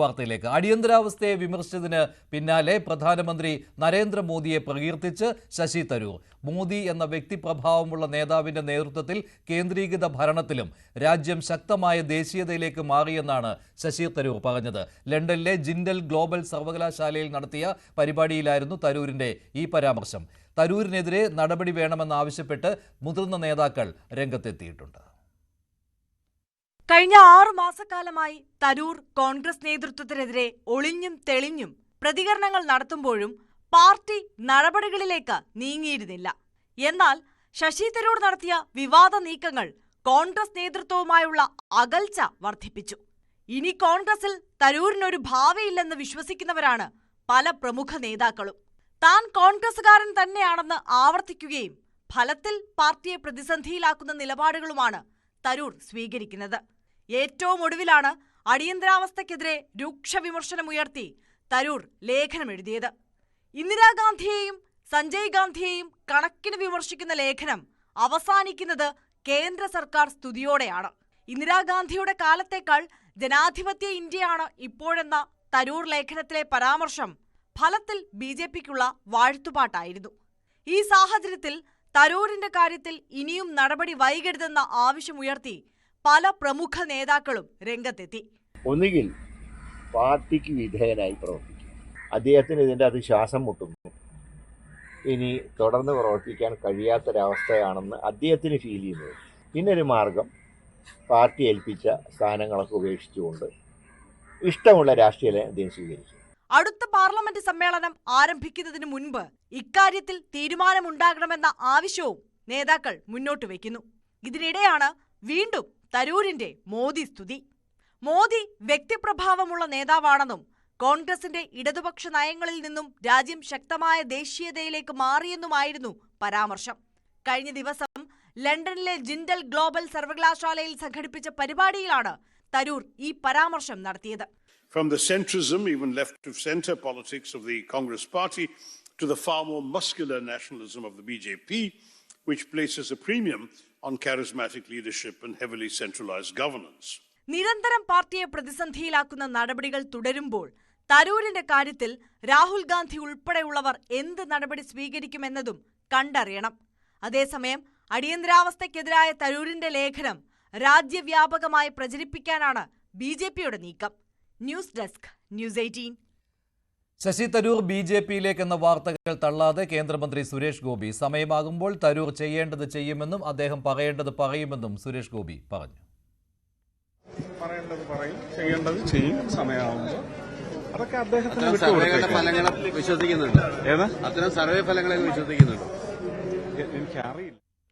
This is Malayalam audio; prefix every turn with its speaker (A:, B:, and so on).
A: വാർത്തയിലേക്ക്. അടിയന്തരാവസ്ഥയെ വിമർശിച്ചതിന് പിന്നാലെ പ്രധാനമന്ത്രി നരേന്ദ്രമോദിയെ പ്രകീർത്തിച്ച് ശശി തരൂർ. മോദി എന്ന വ്യക്തിപ്രഭാവമുള്ള നേതാവിന്റെ നേതൃത്വത്തിൽ കേന്ദ്രീകൃത ഭരണത്തിലും രാജ്യം ശക്തമായ ദേശീയതയിലേക്ക് മാറിയെന്നാണ് ശശി തരൂർ പറഞ്ഞത്. ലണ്ടനിലെ ജിൻഡൽ ഗ്ലോബൽ സർവകലാശാലയിൽ നടത്തിയ പരിപാടിയിലായിരുന്നു തരൂരിന്റെ ഈ പരാമർശം. തരൂരിനെതിരെ നടപടി വേണമെന്നാവശ്യപ്പെട്ട് മുതിർന്ന നേതാക്കൾ രംഗത്തെത്തിയിട്ടുണ്ട്.
B: കഴിഞ്ഞ ആറു മാസക്കാലമായി തരൂർ കോൺഗ്രസ് നേതൃത്വത്തിനെതിരെ ഒളിഞ്ഞും തെളിഞ്ഞും പ്രതികരണങ്ങൾ നടത്തുമ്പോഴും പാർട്ടി നടപടികളിലേക്ക് നീങ്ങിയിരുന്നില്ല. എന്നാൽ ശശി തരൂർ നടത്തിയ വിവാദ നീക്കങ്ങൾ കോൺഗ്രസ് നേതൃത്വവുമായുള്ള അകൽച്ച വർദ്ധിപ്പിച്ചു. ഇനി കോൺഗ്രസിൽ തരൂരിനൊരു ഭാവിയില്ലെന്ന് വിശ്വസിക്കുന്നവരാണ് പല പ്രമുഖ നേതാക്കളും. താൻ കോൺഗ്രസുകാരൻ തന്നെയാണെന്ന് ആവർത്തിക്കുകയും ഫലത്തിൽ പാർട്ടിയെ പ്രതിസന്ധിയിലാക്കുന്ന നിലപാടുകളുമാണ് തരൂർ സ്വീകരിക്കുന്നത്. ഏറ്റവും ഒടുവിലാണ് അടിയന്തരാവസ്ഥയ്ക്കെതിരെ രൂക്ഷ വിമർശനമുയർത്തി തരൂർ ലേഖനമെഴുതിയത് ഇന്ദിരാഗാന്ധിയെയും സഞ്ജയ് ഗാന്ധിയെയും കണക്കിന് വിമർശിക്കുന്ന ലേഖനം അവസാനിക്കുന്നത് കേന്ദ്ര സർക്കാർ സ്തുതിയോടെയാണ്. ഇന്ദിരാഗാന്ധിയുടെ കാലത്തേക്കാൾ ജനാധിപത്യ ഇന്ത്യയാണ് ഇപ്പോഴെന്ന തരൂർ ലേഖനത്തിലെ പരാമർശം ഫലത്തിൽ ബി ജെ പിക്കുള്ള വാഴ്ത്തുപാട്ടായിരുന്നു. ഈ സാഹചര്യത്തിൽ തരൂരിന്റെ കാര്യത്തിൽ ഇനിയും നടപടി വൈകരുതെന്ന ആവശ്യമുയർത്തി പല പ്രമുഖ നേതാക്കളും രംഗത്തെത്തി.
C: ഒന്നുകിൽ പാർട്ടിക്ക് വിധേയനായി പ്രവർത്തിക്കും. അദ്ദേഹത്തിന് ഇതിന്റെ അത് ശ്വാസം മുട്ടുന്നു. ഇനി തുടർന്ന് പ്രവർത്തിക്കാൻ കഴിയാത്തൊരവസ്ഥയാണെന്ന് അദ്ദേഹത്തിന് ഫീൽ ചെയ്യുന്നത് പിന്നൊരു മാർഗം പാർട്ടി ഏൽപ്പിച്ച സ്ഥാനങ്ങളൊക്കെ ഉപേക്ഷിച്ചുകൊണ്ട് ഇഷ്ടമുള്ള രാഷ്ട്രീയ അദ്ദേഹം സ്വീകരിച്ചു.
B: അടുത്ത പാർലമെന്റ് സമ്മേളനം ആരംഭിക്കുന്നതിന് മുൻപ് ഇക്കാര്യത്തിൽ തീരുമാനമുണ്ടാകണമെന്ന ആവശ്യവും നേതാക്കൾ മുന്നോട്ട് വയ്ക്കുന്നു. ഇതിനിടെയാണ് വീണ്ടും തരൂരിന്റെ മോദി സ്തുതി. മോദി വ്യക്തിപ്രഭാവമുള്ള നേതാവാണെന്നും കോൺഗ്രസിന്റെ ഇടതുപക്ഷ നയങ്ങളിൽ നിന്നും രാജ്യം ശക്തമായ ദേശീയതയിലേക്ക് മാറിയെന്നുമായിരുന്നു പരാമർശം. കഴിഞ്ഞ ദിവസം ലണ്ടനിലെ ജിൻഡൽ ഗ്ലോബൽ സർവകലാശാലയിൽ സംഘടിപ്പിച്ച പരിപാടിയിലാണ് തരൂർ ഈ പരാമർശം നടത്തിയത്.
D: From the centrism, even left of center politics of the Congress Party, to the far more muscular nationalism of the BJP, which places a premium on charismatic leadership and heavily centralized governance.
B: നിരന്തരം പാർട്ടിയെ പ്രതിസന്ധിയിലാക്കുന്ന നടപടികൾ തുടരുമ്പോൾ തരൂരിന്റെ കാര്യത്തിൽ രാഹുൽ ഗാന്ധി ഉൾപ്പെടെയുള്ളവർ എന്ത് നടപടി സ്വീകരിക്കുമെന്നതും കണ്ടറിയണം അതേസമയം അടിയന്തരാവസ്ഥയ്ക്കെതിരായ തരൂരിന്റെ ലേഖനം രാജ്യവ്യാപകമായി പ്രചരിപ്പിക്കാനാണ് ബി നീക്കം news desk news eighteen.
A: Shashi Tharoor B J പിയിലേക്കെന്ന വാർത്തകൾ തള്ളാതെ കേന്ദ്രമന്ത്രി സുരേഷ് ഗോപി സമയമാകുമ്പോൾ തരൂർ ചെയ്യേണ്ടത് ചെയ്യുമെന്നും അദ്ദേഹം പറയേണ്ടത് പറയുമെന്നും സുരേഷ് ഗോപി പറഞ്ഞു.
E: പറയേണ്ടത് പറയും ചെയ്യേണ്ടത് ചെയ്യും സമയമാകുമ്പോൾ. അതൊക്കെ അദ്ദേഹത്തിന്
F: സർവേകളുടെ ഫലങ്ങളെ വിശ്വസിക്കുന്നുണ്ട്.
E: ഏതാ?
F: അത്തരം സർവേ ഫലങ്ങളെ വിശ്വസിക്കുന്നുണ്ട്.
E: എനിക്കറിയില്ല.